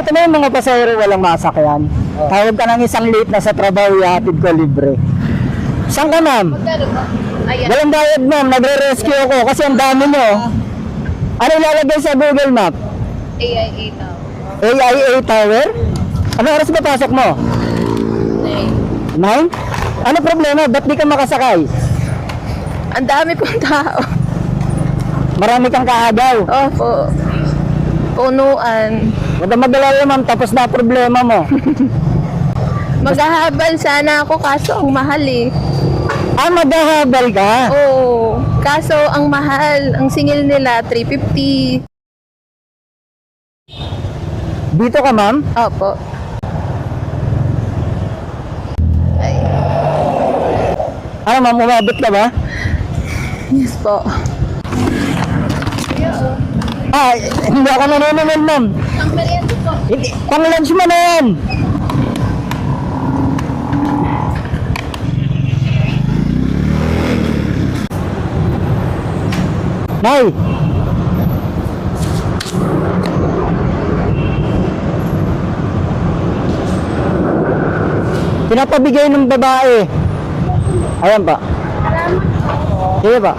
Ito na yung mga pasahero walang masakyan. Tawag ka ng isang late na sa trabaho, ihatid ko libre. Saan ka ma'am? Walang bayad ma'am, nagre-rescue ako kasi ang dami nyo. Ano ilalagay sa Google Map? AIA now. AIA Tower? Ano oras ba pasok mo? Nine. Nine? Ano problema? Ba't di ka makasakay? Ang dami pong tao. Marami kang kaagaw. Opo. Punuan. Huwag kang mag-alala ma'am, tapos na problema mo. Maghahabal sana ako kaso ang mahal eh. ah, maghahabal ka? Oo. Kaso ang mahal. Ang singil nila 350. Dito ka ma'am? Opo. Ay, Ano ma'am, umabot ka ba? yes po. Ah, hindi ako nanonood ma'am. Ang merienda po. Hindi, pang lunch mo na yan. Nay! Pinapabigay ng babae. Ayan pa. Sige pa.